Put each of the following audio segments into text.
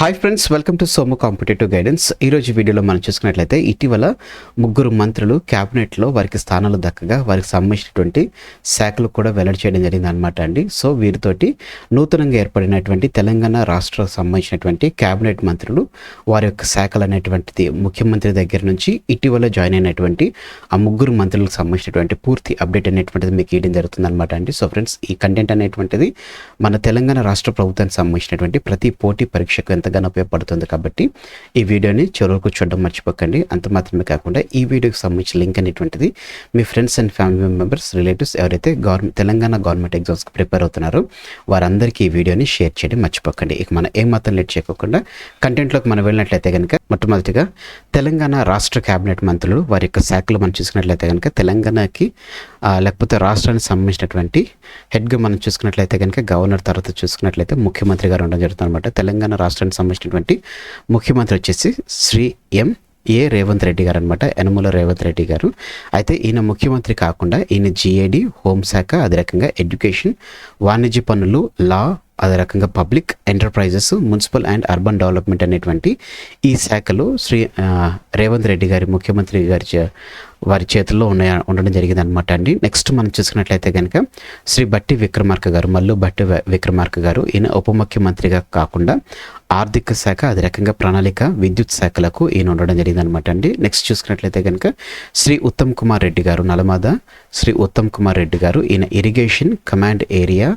Hi friends welcome to Somu competitive guidance ఈరోజు వీడియోలో మనం చూసుకున్నట్లయితే ఇటీవల ముగ్గురు మంత్రులు క్యాబినెట్లో వారికి స్థానాలు దక్కగా వారికి సంబంధించినటువంటి శాఖలు కూడా వెల్లడి చేయడం జరిగింది అనమాట అండి. సో వీరితోటి నూతనంగా ఏర్పడినటువంటి తెలంగాణ రాష్ట్ర సంబంధించినటువంటి క్యాబినెట్ మంత్రులు వారి యొక్క శాఖలు అనేటువంటిది ముఖ్యమంత్రి దగ్గర నుంచి ఇటీవల జాయిన్ అయినటువంటి ఆ ముగ్గురు మంత్రులకు సంబంధించినటువంటి పూర్తి అప్డేట్ అనేటువంటిది మీకు ఇవ్వడం జరుగుతుంది అనమాట అండి. సో ఫ్రెండ్స్ ఈ కంటెంట్ అనేటువంటిది మన తెలంగాణ రాష్ట్ర ప్రభుత్వానికి సంబంధించినటువంటి ప్రతి పోటీ పరీక్షకు ఎంతగానో ఉపయోగపడుతుంది కాబట్టి ఈ వీడియోని చివరకు చూడడం మర్చిపోకండి. అంత మాత్రమే కాకుండా ఈ వీడియోకి సంబంధించిన లింక్ అనేటువంటిది మీ friends and family members relatives ఎవరైతే గవర్నమెంట్ తెలంగాణ గవర్నమెంట్ ఎగ్జామ్స్కి ప్రిపేర్ అవుతున్నారో వారందరికీ ఈ వీడియోని షేర్ చేయడం మర్చిపోకండి. ఇక మనం ఏ మాత్రం లేట్ చేయకుండా కంటెంట్లోకి మనం వెళ్ళినట్లయితే కనుక మొట్టమొదటిగా తెలంగాణ రాష్ట్ర క్యాబినెట్ మంత్రులు వారి యొక్క శాఖలు మనం చూసుకున్నట్లయితే కనుక తెలంగాణకి లేకపోతే రాష్ట్రానికి సంబంధించినటువంటి హెడ్గా మనం చూసుకున్నట్లయితే కనుక గవర్నర్ తర్వాత చూసుకున్నట్లయితే ముఖ్యమంత్రి గారు ఉండడం జరుగుతుంది అనమాట తెలంగాణ రాష్ట్రానికి సంబంధించినటువంటి ముఖ్యమంత్రి వచ్చేసి శ్రీ ఎం ఏ రేవంత్ రెడ్డి గారు అనమాట యనమల రేవంత్ రెడ్డి గారు. అయితే ఈయన ముఖ్యమంత్రి కాకుండా ఈయన జిఏడి హోంశాఖ అదే రకంగా ఎడ్యుకేషన్ వాణిజ్య పనులు లా అదే రకంగా public enterprises municipal and urban development అనేటువంటి ఈ శాఖలో శ్రీ రేవంత్ రెడ్డి గారి ముఖ్యమంత్రి గారి వారి చేతుల్లో ఉన్న ఉండడం జరిగింది అనమాట అండి. నెక్స్ట్ మనం చూసుకున్నట్లయితే కనుక శ్రీ బట్టి విక్రమార్క గారు మల్లు బట్టి విక్రమార్క గారు ఈయన ఉప ముఖ్యమంత్రిగా కాకుండా ఆర్థిక శాఖ అదే రకంగా ప్రణాళిక విద్యుత్ శాఖలకు ఈయన ఉండడం జరిగింది అనమాట అండి. నెక్స్ట్ చూసుకున్నట్లయితే కనుక శ్రీ ఉత్తమ్ కుమార్ రెడ్డి గారు నలమాద శ్రీ ఉత్తమ్ కుమార్ రెడ్డి గారు ఈయన ఇరిగేషన్ కమాండ్ ఏరియా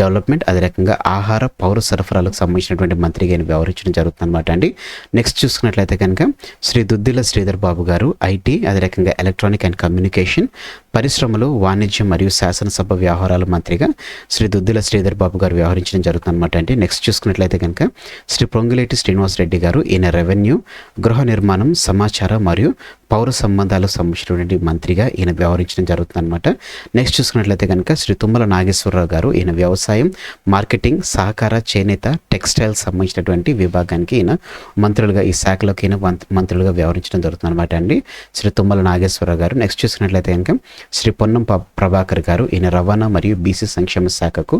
డెవలప్మెంట్ అదే రకంగా ఆహార పౌర సరఫరాలకు సంబంధించినటువంటి మంత్రిగా ఈయన వ్యవహరించడం జరుగుతుంది అనమాట అండి. నెక్స్ట్ చూసుకున్నట్లయితే కనుక శ్రీ దుద్దిల శ్రీధర్ బాబు గారు ఐటీ అదే రకంగా ఎలక్ట్రానిక్ అండ్ కమ్యూనికేషన్ పరిశ్రమలు వాణిజ్యం మరియు శాసనసభ వ్యవహారాల మంత్రిగా శ్రీ దుద్దుల శ్రీధర్ బాబు గారు వ్యవహరించడం జరుగుతుంది అనమాట అండి. నెక్స్ట్ చూసుకున్నట్లయితే కనుక శ్రీ పొంగులేటి శ్రీనివాస్ రెడ్డి గారు ఈయన రెవెన్యూ గృహ నిర్మాణం సమాచార మరియు పౌర సంబంధాలకు సంబంధించినటువంటి మంత్రిగా ఈయన వ్యవహరించడం జరుగుతుంది అనమాట నెక్స్ట్ చూసుకున్నట్లయితే కనుక శ్రీ తుమ్మల నాగేశ్వరరావు గారు ఈయన వ్యవసాయం మార్కెటింగ్ సహకార చేనేత టెక్స్టైల్ సంబంధించినటువంటి విభాగానికి ఈయన మంత్రులుగా ఈ శాఖలోకి ఈయన మంత్రులుగా వ్యవహరించడం జరుగుతుంది అనమాట అండి. శ్రీ తుమ్మల నాగేశ్వరరావు గారు. నెక్స్ట్ చూసుకున్నట్లయితే కనుక శ్రీ పొన్నం ప్రభాకర్ గారు ఈయన రవాణా మరియు బీసీ సంక్షేమ శాఖకు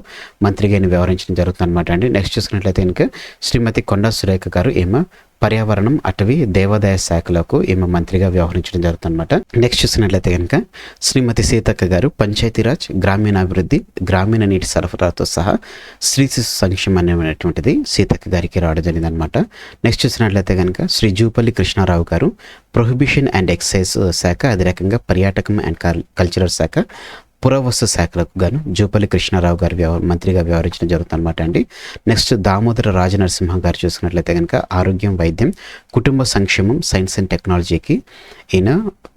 మంత్రిగా ఈయన వ్యవహరించడం జరుగుతుంది అనమాట అండి. నెక్స్ట్ చూసుకున్నట్లయితే కనుక శ్రీమతి కొండా సురేఖ గారు ఈమె పర్యావరణం అటవీ దేవాదాయ శాఖలకు ఈమె మంత్రిగా వ్యవహరించడం జరుగుతుందన్నమాట. నెక్స్ట్ చూసినట్లయితే కనుక శ్రీమతి సీతక్క గారు పంచాయతీరాజ్ గ్రామీణాభివృద్ధి గ్రామీణ నీటి సరఫరాతో సహా స్త్రీ శిశు సంక్షేమం అనేటువంటిది సీతక్క గారికి రావడం జరిగింది అనమాట నెక్స్ట్ చూసినట్లయితే కనుక శ్రీ జూపల్లి కృష్ణారావు గారు ప్రొహిబిషన్ అండ్ ఎక్సైజ్ శాఖ అదే రకంగా పర్యాటకం అండ్ కల్చరల్ శాఖ పురావస్తు శాఖలకు గాను జూపల్లి కృష్ణారావు గారు వ్యవ మంత్రిగా వ్యవహరించడం జరుగుతుంది అనమాట అండి. నెక్స్ట్ దామోదర రాజనరసింహ గారు చూసుకున్నట్లయితే కనుక ఆరోగ్యం వైద్యం కుటుంబ సంక్షేమం సైన్స్ అండ్ టెక్నాలజీకి ఈయన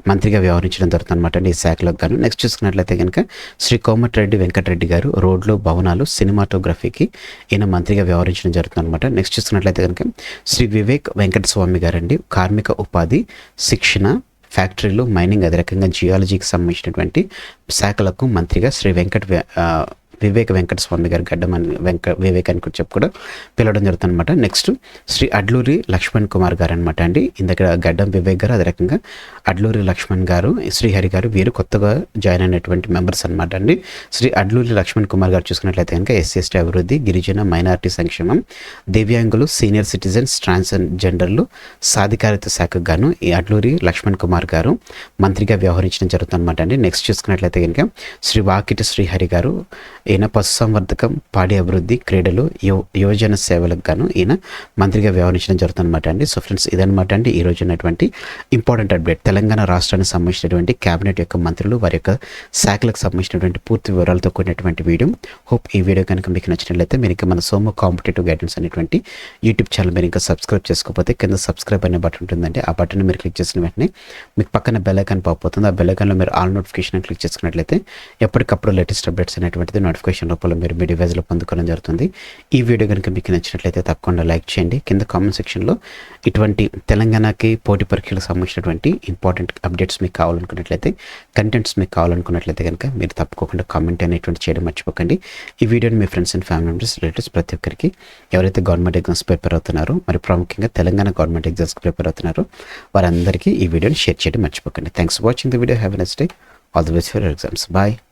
మంత్రిగా వ్యవహరించడం జరుగుతుందన్నమాట అండి ఈ శాఖలకు గాను. నెక్స్ట్ చూసుకున్నట్లయితే కనుక శ్రీ కోమటిరెడ్డి వెంకటరెడ్డి గారు రోడ్లు భవనాలు సినిమాటోగ్రఫీకి ఈయన మంత్రిగా వ్యవహరించడం జరుగుతుందన్నమాట. నెక్స్ట్ చూసుకున్నట్లయితే కనుక శ్రీ వివేక్ వెంకటస్వామి గారండి. కార్మిక ఉపాధి శిక్షణ ఫ్యాక్టరీలు మైనింగ్ అదే రకంగా జియాలజీకి సంబంధించినటువంటి శాఖలకు మంత్రిగా శ్రీ వెంకట వివేక వెంకట స్వామి గారు గడ్డమని వెంక వివేక్ అని కూడా చెప్పుకోవడం పిలవడం జరుగుతుంది అనమాట నెక్స్ట్ శ్రీ అడ్లూరి లక్ష్మణ్ కుమార్ గారు అనమాట అండి. ఇందాక గడ్డం వివేక్ గారు అదే రకంగా అడ్లూరి లక్ష్మణ్ గారు శ్రీహరి గారు వీరు కొత్తగా జాయిన్ అయినటువంటి మెంబర్స్ అనమాట అండి. శ్రీ అడ్లూరి లక్ష్మణ్ కుమార్ గారు చూసుకున్నట్లయితే కనుక ఎస్సీ ఎస్టీ అభివృద్ధి గిరిజన మైనారిటీ సంక్షేమం దివ్యాంగులు సీనియర్ సిటిజన్స్ ట్రాన్స్జెండర్లు సాధికారిత శాఖకు గాను ఈ అడ్లూరి లక్ష్మణ్ కుమార్ గారు మంత్రిగా వ్యవహరించడం జరుగుతుందన్నమాట అండి. నెక్స్ట్ చూసుకున్నట్లయితే కనుక శ్రీ వాకిటి శ్రీహరి గారు ఈయన పశుసంవర్ధకం పాడి అభివృద్ధి క్రీడలు యువ యువజన సేవలకు గాను ఈయన మంత్రిగా వ్యవహరించడం జరుగుతుందన్నమాట అండి. సో ఫ్రెండ్స్ ఇదనమాట అండి ఈ ఉన్నటువంటి ఇంపార్టెంట్ అప్డేట్. తెలంగాణ రాష్ట్రానికి సంబంధించినటువంటి కేబినెట్ యొక్క మంత్రులు వారి యొక్క శాఖలకు సంబంధించినటువంటి పూర్తి వివరాలతో కూడినటువంటి వీడియో. హోప్ ఈ వీడియో కనుక మీకు నచ్చినట్లయితే మీరు ఇంకా మన సోమో కాంపిటేటివ్ గైడెన్స్ అనేటువంటి యూట్యూబ్ ఛానల్ మీరు ఇంకా సబ్స్క్రైబ్ చేసుకోకపోతే కింద సబ్స్క్రైబ్ అనే బటన్ ఉంటుందండి. ఆ బటన్ మీరు క్లిక్ చేసిన వెంటనే మీకు పక్కన బెల్ ఐకాన్ పోతుంది ఆ బెల్ ఐకాన్లో మీరు ఆల్ నోటిఫికేషన్ క్లిక్ చేసుకున్నట్లయితే ఎప్పటికప్పుడు లేటెస్ట్ అప్డేట్స్ అనేటువంటిది నోటిఫికేషన్ రూపంలో మీరు మీ డివైజ్లో పొందుకోవడం జరుగుతుంది. ఈ వీడియో కనుక మీకు నచ్చినట్లయితే తప్పకుండా లైక్ చేయండి. కింద కామెంట్ సెక్షన్లో ఇటువంటి తెలంగాణకి పోటీ పరీక్షలకు సంబంధించినటువంటి ఇంపార్టెంట్ అప్డేట్స్ మీకు కావాలనుకున్నట్లయితే కంటెంట్స్ మీకు కావాలనుకున్నట్లయితే కనుక మీరు తప్పకుండా కామెంట్ అనేటువంటి చేయడం మర్చిపోకండి. ఈ వీడియోని మీ friends and family members relatives ప్రతి ఒక్కరికి ఎవరైతే గవర్నమెంట్ ఎగ్జామ్స్ ప్రిపేర్ అవుతున్నారో మరి ప్రాముఖ్యంగా తెలంగాణ గవర్నమెంట్ ఎగ్జామ్స్కి ప్రిపేర్ అవుతున్నారో వారందరికీ ఈ వీడియోని షేర్ చేయడం మర్చిపోకండి. Thanks for watching the video have next day all the best for exams bye